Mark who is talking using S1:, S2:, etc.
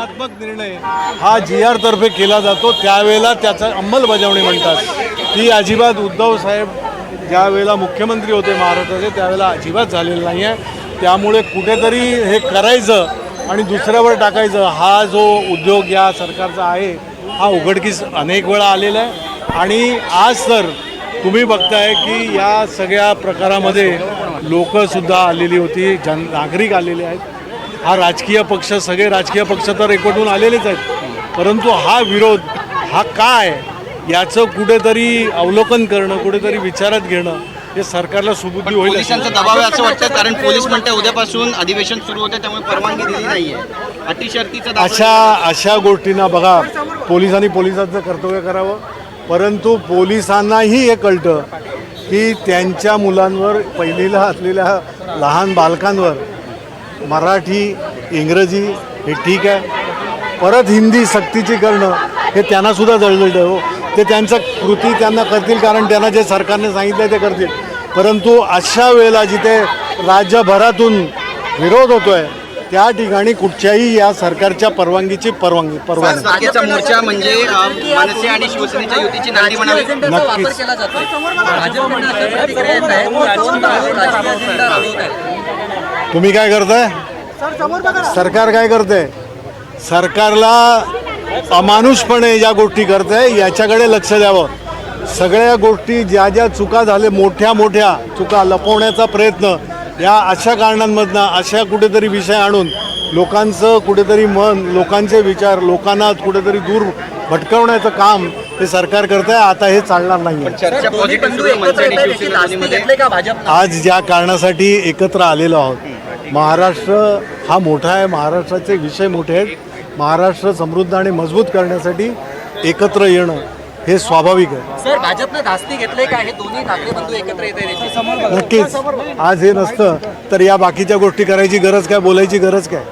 S1: धोरणात्मक निर्णय हा जी आर तर्फे केला जातो त्यावेळेला त्याचा अंमलबजावणी म्हणतात. ती अजिबात उद्धव साहेब ज्यावेळेला मुख्यमंत्री होते महाराष्ट्राचे त्यावेळेला अजिबात झालेलं नाही आहे त्यामुळे कुठेतरी हे करायचं आणि दुसऱ्यावर टाकायचं हा जो उद्योग या सरकारचा आहे हा उघडकीस अनेक वेळा आलेला आहे. आणि आज तर तुम्ही बघताय की या सगळ्या प्रकारामध्ये लोकंसुद्धा आलेली होती जन नागरिक आलेले आहेत. हा राजकीय पक्ष सगळे राजकीय पक्ष तर एकवटून आलेलेच आहेत. परंतु हा विरोध हा काय याचं कुठेतरी अवलोकन करणं कुठेतरी विचारात घेणं हे सरकारला सुबुद्धी होईल.
S2: पोलिसांचा दबाव आहे असं वाटतं कारण पोलीस म्हणते उद्यापासून अधिवेशन सुरू होते त्यामुळे परवानगी दिली नाहीये. अटी शर्तीचं दाखवलं
S1: अशा अशा गोष्टींना बघा पोलिसांनी पोलिसांचं कर्तव्य करावं. परंतु पोलिसांनाही हे कळतं की त्यांच्या मुलांवर पहिलीला असलेल्या लहान बालकांवर मराठी इंग्रजी हे ठीक आहे परत हिंदी सक्तीची करणं हे त्यांनासुद्धा जळजळतं हो ते त्यांचं कृती त्यांना करतील कारण त्यांना जे सरकारने सांगितलं ते करतील परंतु अशा वेळेला जिथे राज्यभरातून विरोध होतो आहे त्या ठिकाणी कुठच्याही या सरकारच्या परवानगीची परवानगी परवानगी
S2: मोर्चा म्हणजे मनसे आणि शिवसेनेच्या युतीची नांदी म्हणावी
S1: नक्कीच तुम्ही काय करताय? सरकार काय करते सरकारला अमानुषपणे ज्या गोष्टी करते याच्याकडे लक्ष द्यावं. सगळ्या गोष्टी ज्या ज्या चुका झाल्या मोठ्या मोठ्या चुका लपवण्याचा प्रयत्न या अशा कारणांमधनं अशा कुठेतरी विषय आणून लोकांचं कुठेतरी मन लोकांचे विचार लोकांना कुठेतरी दूर भटकवण्याचं काम हे सरकार करत आहे आता हे चालणार नाही आज ज्या कारणासाठी एकत्र आलेलो आहोत महाराष्ट्र हा मोठा आहे महाराष्ट्राचे विषय मोठे आहेत. महाराष्ट्र समृद्ध आणि मजबूत करण्यासाठी एकत्र येणं हे स्वाभाविक आहे.
S3: सर भाजपनं धास्ती घेतले का? हे दोन्ही ठाकरे बंधू एकत्र येत
S1: नक्कीच. आज हे नसतं तर या बाकीच्या गोष्टी करायची गरज काय बोलायची गरज काय?